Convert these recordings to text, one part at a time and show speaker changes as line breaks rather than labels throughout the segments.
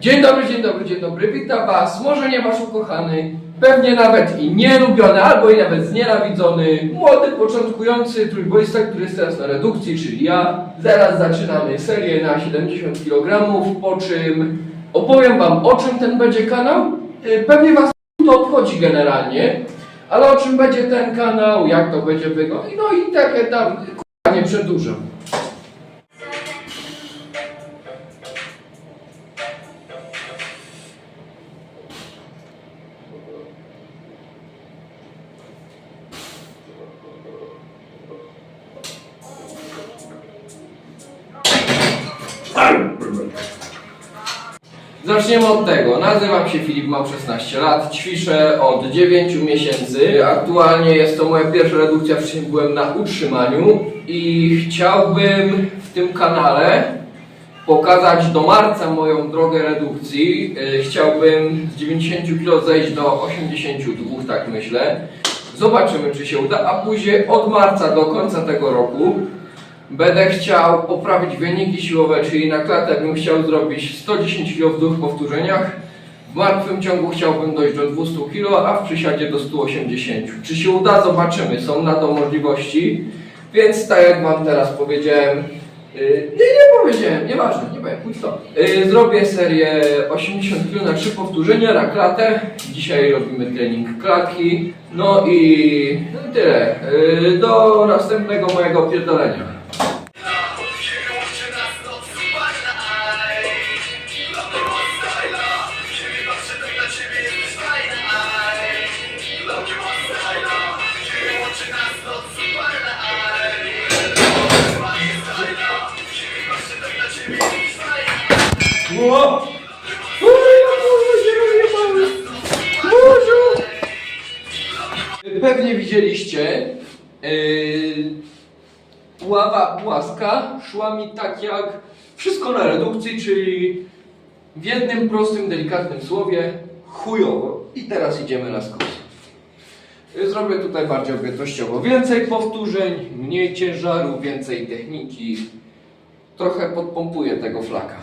Dzień dobry, dzień dobry, dzień dobry. Witam Was. Może nie Wasz ukochany, pewnie nawet i nielubiony, albo i nawet znienawidzony, młody, początkujący trójboista, który jest teraz na redukcji, czyli ja. Zaraz zaczynamy serię na 70 kg, po czym opowiem Wam, o czym ten będzie kanał. Y, Pewnie Was to obchodzi generalnie, ale o czym będzie ten kanał, jak to będzie wyglądać, no i takie tam, kurwa, nie przedłużam. Zaczniemy od tego. Nazywam się Filip, mam 16 lat, ćwiczę od 9 miesięcy. Aktualnie jest to moja pierwsza redukcja, wcześniej byłem na utrzymaniu i chciałbym w tym kanale pokazać do marca moją drogę redukcji. Yy, Chciałbym z 90 kg zejść do 82, tak myślę. Zobaczymy, czy się uda, a później od marca do końca tego roku Będę chciał poprawić wyniki siłowe, czyli na klatę bym chciał zrobić 110 kg w dwóch powtórzeniach. W martwym ciągu chciałbym dojść do 200 kg, a w przysiadzie do 180. Czy się uda? Zobaczymy. Są na to możliwości. Więc tak jak Wam teraz powiedziałem, yy, nie, nie powiedziałem, nieważne, nie powiem, pójdź to. Yy, zrobię serię 80 kg na 3 powtórzenia na klatę. Dzisiaj robimy trening klatki. No i no tyle. Yy, do następnego mojego pierdolenia. Pewnie widzieliście, yy, ława płaska szła mi tak jak wszystko na redukcji, czyli w jednym prostym, delikatnym słowie chujowo. I teraz idziemy na skos. Yy, Zrobię tutaj bardziej objętościowo. Więcej powtórzeń, mniej ciężaru, więcej techniki. Trochę podpompuję tego flaka.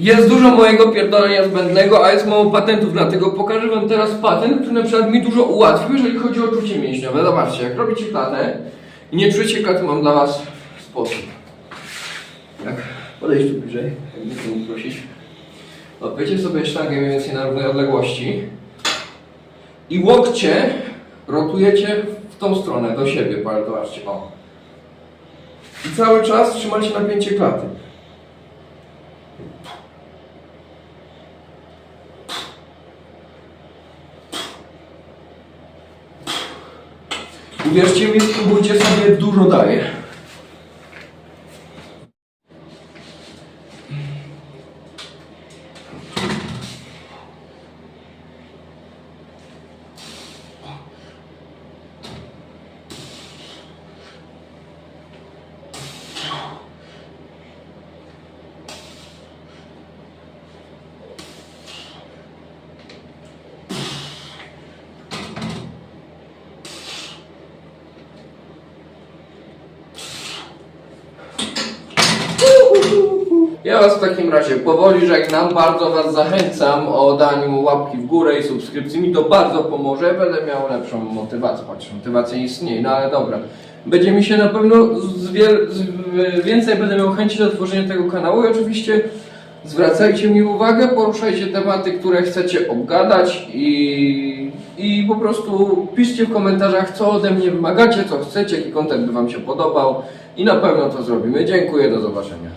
Jest dużo mojego pierdolenia zbędnego, a jest mało patentów, dlatego pokażę wam teraz patent, który na przykład mi dużo ułatwił, jeżeli chodzi o czucie mięśniowe. Zobaczcie, jak robicie klatę i nie czujecie klaty, mam dla was sposób. Jak podejść tu bliżej, jakby chcę prosić. Odbycie sobie sztangę mniej więcej na równej odległości i łokcie rotujecie w tą stronę, do siebie, zobaczcie, o. I cały czas trzymacie napięcie klaty. Uwierzcie mi, spróbujcie sobie, dużo daje. Ja Was w takim razie powoli żegnam, bardzo Was zachęcam o daniu łapki w górę i subskrypcji, mi to bardzo pomoże, będę miał lepszą motywację, patrz, motywacja istnieje, no ale dobra. Będzie mi się na pewno więcej będę miał chęci do tworzenia tego kanału. I oczywiście zwracajcie mi uwagę, poruszajcie tematy, które chcecie obgadać i, i po prostu piszcie w komentarzach, co ode mnie wymagacie, co chcecie, jaki kontent by Wam się podobał. I na pewno to zrobimy. Dziękuję, do zobaczenia.